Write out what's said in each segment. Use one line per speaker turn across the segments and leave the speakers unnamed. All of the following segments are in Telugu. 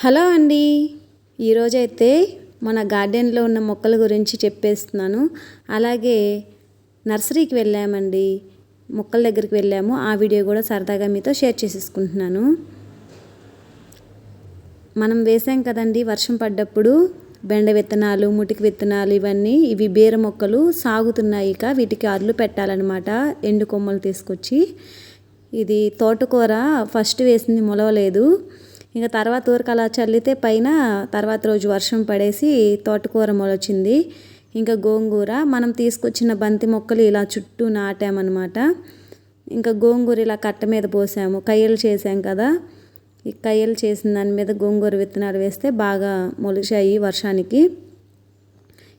హలో అండి. ఈరోజైతే మన గార్డెన్లో ఉన్న మొక్కల గురించి చెప్పేస్తున్నాను. అలాగే నర్సరీకి వెళ్ళామండి. మొక్కల దగ్గరికి వెళ్ళాము. ఆ వీడియో కూడా సరదాగా మీతో షేర్ చేసేసుకుంటున్నాను. మనం వేసాం కదండి వర్షం పడ్డప్పుడు బెండ విత్తనాలు ముటికి విత్తనాలు ఇవన్నీ ఇవి బీర మొక్కలు సాగుతున్నాయి ఇక. వీటికి అర్లు పెట్టాలన్నమాట ఎండు కొమ్మలు తీసుకొచ్చి. ఇది తోటకూర ఫస్ట్ వేసింది మొలవలేదు. ఇంకా తర్వాత ఊరికి అలా చల్లితే పైన తర్వాత రోజు వర్షం పడేసి తోటకూర మొలచింది. ఇంకా గోంగూర మనం తీసుకొచ్చిన బంతి మొక్కలు ఇలా చుట్టూ నాటామన్నమాట. ఇంకా గోంగూర ఇలా కట్ట మీద పోసాము. కయ్యలు చేసాం కదా. ఈ కయ్యలు చేసిన దాని మీద గోంగూర విత్తనాలు వేస్తే బాగా మొలిచాయి వర్షానికి.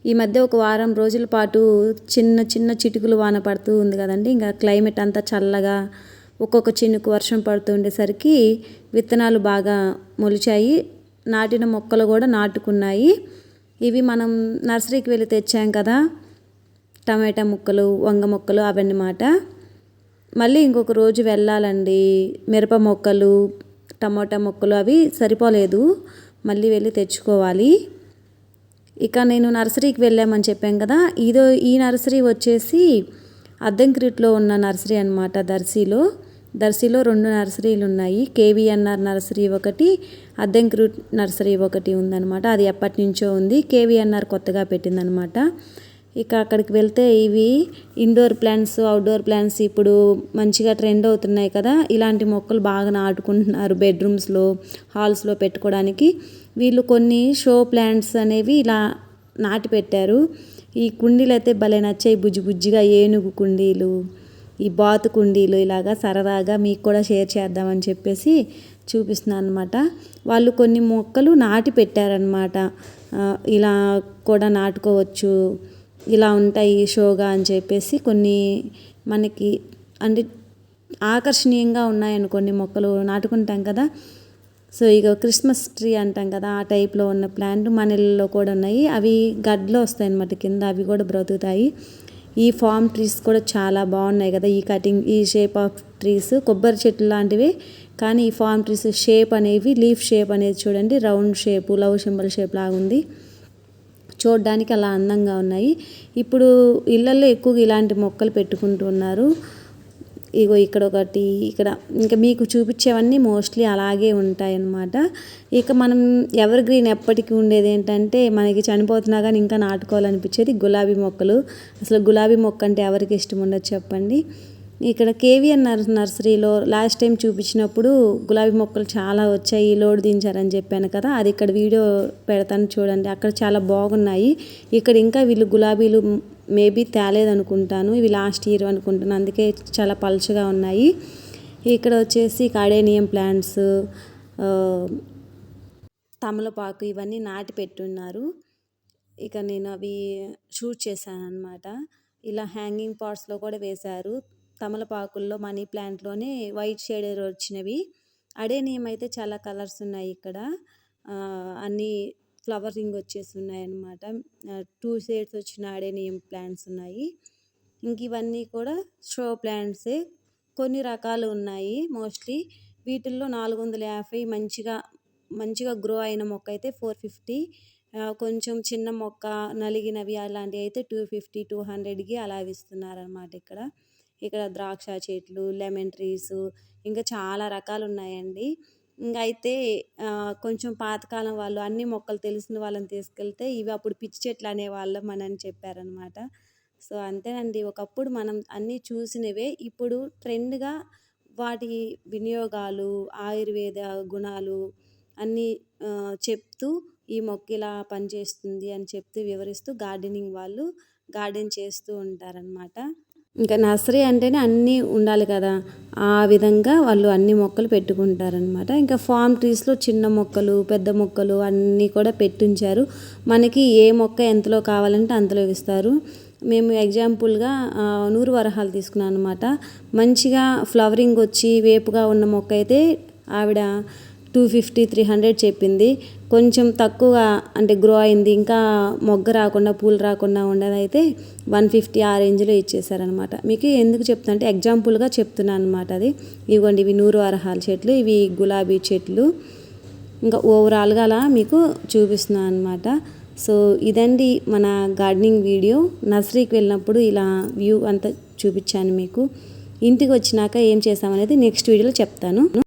ఈ మధ్య ఒక వారం రోజుల పాటు చిన్న చిన్న చిటుకులు వాన పడుతూ ఉంది కదండి. ఇంకా క్లైమేట్ అంతా చల్లగా ఒక్కొక్క చినుకు వర్షం పడుతుండేసరికి విత్తనాలు బాగా మొలిచాయి. నాటిన మొక్కలు కూడా నాటుకున్నాయి. ఇవి మనం నర్సరీకి వెళ్ళి తెచ్చాం కదా. టమాటా ముక్కలు వంగ మొక్కలు అవన్నమాట మళ్ళీ ఇంకొక రోజు వెళ్ళాలండి. మిరప మొక్కలు టమాటా మొక్కలు అవి సరిపోలేదు. మళ్ళీ వెళ్ళి తెచ్చుకోవాలి. ఇక నేను నర్సరీకి వెళ్ళామని చెప్పాం కదా. ఇదో ఈ నర్సరీ వచ్చేసి అద్దంక్రీట్లో ఉన్న నర్సరీ అనమాట దర్శీలో. దర్శిలో రెండు నర్సరీలు ఉన్నాయి కేవీఎన్ఆర్ నర్సరీ ఒకటి అద్దెంకి నర్సరీ ఒకటి ఉందన్నమాట. అది ఎప్పటి నుంచో ఉంది. కేవీఎన్ఆర్ కొత్తగా పెట్టిందనమాట ఇక అక్కడికి వెళ్తే ఇవి ఇండోర్ ప్లాంట్స్ అవుట్డోర్ ప్లాంట్స్ ఇప్పుడు మంచిగా ట్రెండ్ అవుతున్నాయి కదా. ఇలాంటి మొక్కలు బాగా నాటుకుంటున్నారు బెడ్రూమ్స్లో హాల్స్లో పెట్టుకోవడానికి. వీళ్ళు కొన్ని షో ప్లాంట్స్ అనేవి ఇలా నాటి పెట్టారు ఈ కుండీలు అయితే భలే నచ్చాయి. బుజ్జి బుజ్జిగా ఏనుగు కుండీలు ఈ బాతు కుండీలు ఇలాగా సరదాగా మీకు కూడా షేర్ చేద్దామని చెప్పేసి చూపిస్తున్నాను అనమాట వాళ్ళు కొన్ని మొక్కలు నాటి పెట్టారనమాట ఇలా కూడా నాటుకోవచ్చు ఇలా ఉంటాయి షోగా అని చెప్పేసి కొన్ని మనకి అంటే ఆకర్షణీయంగా ఉన్నాయనుకోండి మొక్కలు నాటుకుంటాం కదా. సో ఇక క్రిస్మస్ ట్రీ అంటాం కదా ఆ టైప్లో ఉన్న ప్లాంట్ మన ఇళ్ళలో కూడా ఉన్నాయి. అవి గడ్లో వస్తాయి అన్నమాట కింద అవి కూడా బ్రతుకుతాయి. ఈ ఫామ్ ట్రీస్ కూడా చాలా బాగున్నాయి కదా. ఈ కటింగ్ ఈ షేప్ ఆఫ్ ట్రీస్ కొబ్బరి చెట్లు లాంటివి. కానీ ఈ ఫామ్ ట్రీస్ షేప్ అనేవి లీఫ్ షేప్ అనేది చూడండి. Round shape love symbol shape లాగా ఉంది. చూడడానికి అలా అందంగా ఉన్నాయి. ఇప్పుడు ఇళ్ళల్లో ఎక్కువగా ఇలాంటి మొక్కలు పెట్టుకుంటున్నారు ఇగో ఇక్కడ ఒకటి ఇక్కడ ఇంకా మీకు చూపించేవన్నీ మోస్ట్లీ అలాగే ఉంటాయి అన్నమాట ఇక మనం ఎవర్ గ్రీన్ ఎప్పటికీ ఉండేది ఏంటంటే మనకి చనిపోతున్నా కానీ ఇంకా నాటుకోవాలనిపించేది గులాబీ మొక్కలు. అసలు గులాబీ మొక్క అంటే ఎవరికి ఇష్టం ఉండదు చెప్పండి. ఇక్కడ కేవీఎన్ నర్ నర్సరీలో లాస్ట్ టైం చూపించినప్పుడు గులాబీ మొక్కలు చాలా వచ్చాయి లోడ్ దించారని చెప్పాను కదా అది ఇక్కడ వీడియో పెడతాను చూడండి. అక్కడ చాలా బాగున్నాయి. ఇక్కడ ఇంకా వీళ్ళు గులాబీలు మేబీ తేలేదనుకుంటాను. ఇవి లాస్ట్ ఇయర్ అనుకుంటాను అందుకే చాలా పలుచగా ఉన్నాయి. ఇక్కడ వచ్చేసి కాడేనియం ప్లాంట్స్ తమలపాకు ఇవన్నీ నాటి పెట్టున్నారు. ఇక నేను అవి షూట్ చేశాను అనమాట ఇలా హ్యాంగింగ్ పాట్స్లో కూడా వేశారు. తమలపాకుల్లో మనీ ప్లాంట్లోనే వైట్ షేడర్ వచ్చినవి. అడేనియం అయితే చాలా కలర్స్ ఉన్నాయి ఇక్కడ. అన్నీ ఫ్లవరింగ్ వచ్చేసి ఉన్నాయి అన్నమాట టూ షేడ్స్ వచ్చిన అడేనియం ప్లాంట్స్ ఉన్నాయి. ఇంక ఇవన్నీ కూడా షో ప్లాంట్సే కొన్ని రకాలు ఉన్నాయి మోస్ట్లీ వీటిల్లో నాలుగు వందల యాభై మంచిగా మంచిగా గ్రో అయిన మొక్క అయితే ఫోర్ ఫిఫ్టీ కొంచెం చిన్న మొక్క నలిగినవి అలాంటివి అయితే టూ ఫిఫ్టీ టూ హండ్రెడ్కి అలా ఇస్తున్నారనమాట ఇక్కడ. ఇక్కడ ద్రాక్ష చెట్లు లెమన్ ట్రీస్ ఇంకా చాలా రకాలు ఉన్నాయండి. ఇంకా అయితే కొంచెం పాతకాలం వాళ్ళు అన్ని మొక్కలు తెలిసిన వాళ్ళని తీసుకెళ్తే ఇవి అప్పుడు పిచ్చి చెట్లు అనేవాళ్ళం అని చెప్పారనమాట. సో అంతేనండి. ఒకప్పుడు మనం అన్నీ చూసినవే. ఇప్పుడు ట్రెండ్గా వాటి వినియోగాలు ఆయుర్వేద గుణాలు అన్నీ చెప్తూ ఈ మొక్క ఇలా పనిచేస్తుంది అని చెప్తూ వివరిస్తూ గార్డెనింగ్ వాళ్ళు గార్డెన్ చేస్తూ ఉంటారనమాట. ఇంకా నర్సరీ అంటేనే అన్నీ ఉండాలి కదా. ఆ విధంగా వాళ్ళు అన్ని మొక్కలు పెట్టుకుంటారనమాట ఇంకా ఫామ్ ట్రీస్లో చిన్న మొక్కలు పెద్ద మొక్కలు అన్నీ కూడా పెట్టించారు. మనకి ఏ మొక్క ఎంతలో కావాలంటే అంతలో ఇస్తారు. మేము ఎగ్జాంపుల్గా నూరు వరహాలు తీసుకున్నాను అనమాట మంచిగా ఫ్లవరింగ్ వచ్చి వేపుగా ఉన్న మొక్క అయితే ఆవిడ టూ ఫిఫ్టీ త్రీ హండ్రెడ్ చెప్పింది. కొంచెం తక్కువ అంటే గ్రో అయింది. ఇంకా మొగ్గ రాకుండా పూలు రాకుండా ఉండదైతే వన్ ఫిఫ్టీ ఆ రేంజ్లో ఇచ్చేసారనమాట మీకు ఎందుకు చెప్తా అంటే ఎగ్జాంపుల్గా చెప్తున్నాను అనమాట అది. ఇవ్వండి ఇవి నూరు అరహాల చెట్లు ఇవి గులాబీ చెట్లు. ఇంకా ఓవరాల్గా అలా మీకు చూపిస్తున్నాను అనమాట సో ఇదండి మన గార్డెనింగ్ వీడియో. నర్సరీకి వెళ్ళినప్పుడు ఇలా వ్యూ అంతా చూపించాను మీకు. ఇంటికి వచ్చినాక ఏం చేసామనేది నెక్స్ట్ వీడియోలో చెప్తాను.